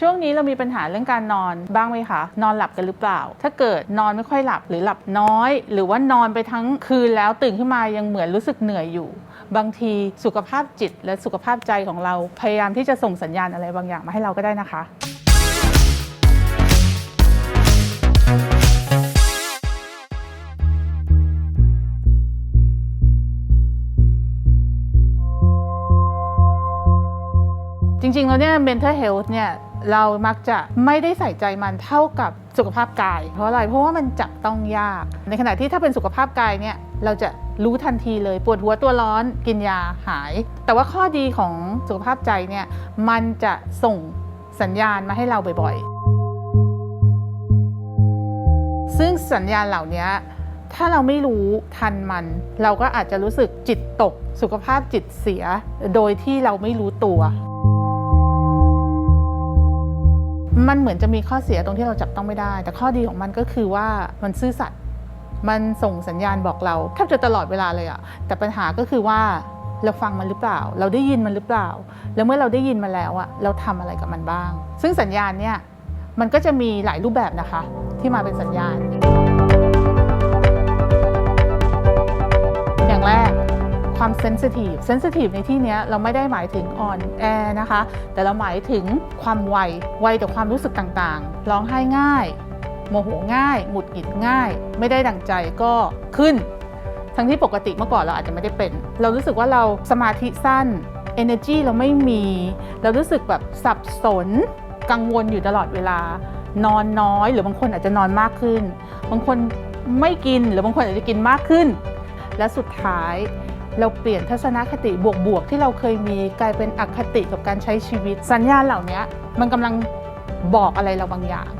ช่วงนี้เรามีปัญหาเรื่องการนอนบ้างไหมคะ นอนหลับกันหรือเปล่า ถ้าเกิดนอนไม่ค่อยหลับหรือหลับน้อย หรือว่านอนไปทั้งคืนแล้วตื่นขึ้นมายังเหมือนรู้สึกเหนื่อยอยู่ บางทีสุขภาพจิตและสุขภาพใจของเราพยายามที่จะส่งสัญญาณอะไรบางอย่างมาให้เราก็ได้นะคะจริงๆ แล้วเนี่ย mental health เนี่ย เรามักจะไม่ได้ใส่ใจมันเท่ากับสุขภาพกาย เพราะอะไร เพราะว่ามันจับต้องยาก ในขณะที่ถ้าเป็นสุขภาพกายเนี่ยเราจะรู้ทันทีเลยปวดหัวตัวร้อนกินยาหาย แต่ว่าข้อดีของสุขภาพใจเนี่ยมันจะส่งสัญญาณมาให้เราบ่อยๆ ซึ่งสัญญาณเหล่านี้ถ้าเราไม่รู้ทันมัน เราก็อาจจะรู้สึกจิตตก สุขภาพจิตเสีย โดยที่เราไม่รู้ตัว มันเหมือนจะมีข้อเสียตรงที่เราจับต้องไม่ได้ แต่ข้อดีของมันก็คือว่ามันซื่อสัตย์มันส่งสัญญาณบอกเราแทบจะตลอดเวลาเลยอะแต่ปัญหาก็คือว่าเราฟังมันหรือเปล่า เราได้ยินมันหรือเปล่า แล้วเมื่อเราได้ยินมาแล้วอะเราทำอะไรกับมันบ้าง ซึ่งสัญญาณเนี่ยมันก็จะมีหลายรูปแบบนะคะ ที่มาเป็นสัญญาณ เซนซิทีฟเซนซิทีฟในที่นี้เราไม่ได้หมายถึงอ่อนแอนะคะ แต่เราหมายถึงความไว ไวต่อความรู้สึกต่างๆ ร้องไห้ง่าย โมโหง่ายหงุดหงิดง่าย ไม่ได้ดังใจก็ขึ้น ทั้งที่ปกติเมื่อก่อนเราอาจจะไม่ได้เป็น เรารู้สึกว่าเราสมาธิสั้น energy เราไม่มี เรารู้สึกแบบสับสน กังวลอยู่ตลอดเวลา นอนน้อย หรือบางคนอาจจะนอนมากขึ้น บางคนไม่กิน หรือบางคนอาจจะกินมากขึ้น และสุดท้าย เราเปลี่ยนทัศนคติบวกๆที่เราเคยมีกลายเป็นอคติกับการใช้ชีวิต สัญญาณเหล่านี้มันกำลังบอกอะไรเราบางอย่าง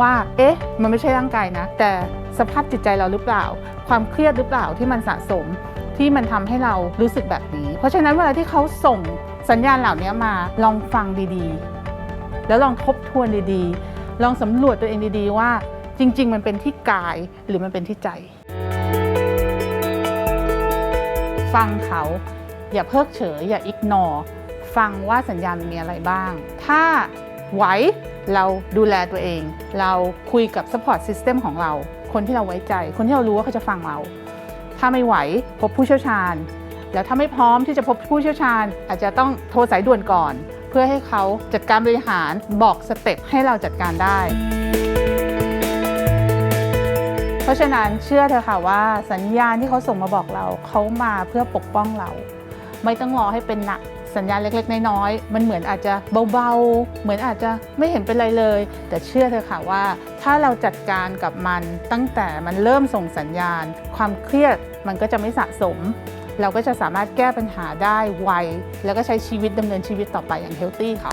ว่า เอ๊ะ มันไม่ใช่ร่างกายนะ แต่สภาพจิตใจเราหรือเปล่า ความเครียดหรือเปล่าที่มันสะสมที่มันทำให้เรารู้สึกแบบนี้ เพราะฉะนั้นเวลาที่เขาส่งสัญญาณเหล่านี้มาลองฟังดีๆ แล้วลองทบทวนดีๆ ลองสำรวจตัวเองดีๆ ว่าจริง ๆ มันเป็นที่กายหรือมันเป็นที่ใจ ฟังเขา อย่าเพิกเฉย อย่าอิกนอฟังว่าสัญญาณมันมีอะไรบ้าง ถ้าไหวเราดูแลตัวเอง เราคุยกับ support system ของเรา คนที่เราไว้ใจ คนที่เรารู้ว่าเขาจะฟังเรา ถ้าไม่ไหวพบผู้เชี่ยวชาญ แล้วถ้าไม่พร้อมที่จะพบผู้เชี่ยวชาญ อาจจะต้องโทรสายด่วนก่อน เพื่อให้เขาจัดการบริหารบอกสเต็ปให้เราจัดการได้ เพราะฉะนั้นเชื่อเถอค่ะว่าสัญญาณที่เขาส่งมาบอกเราเขามาเพื่อปกป้องเรา ไม่ต้องรอให้เป็นหนักสัญญาณเล็กๆ น้อยๆ มันเหมือนอาจจะเบาๆ เหมือนอาจจะไม่เห็นเป็นไรเลย แต่เชื่อเถอค่ะว่า ถ้าเราจัดการกับมันตั้งแต่มันเริ่มส่งสัญญาณ ความเครียดมันก็จะไม่สะสม เราก็จะสามารถแก้ปัญหาได้ไว แล้วก็ใช้ชีวิตดำเนินชีวิตต่อไปอย่างเฮลตี้ค่ะ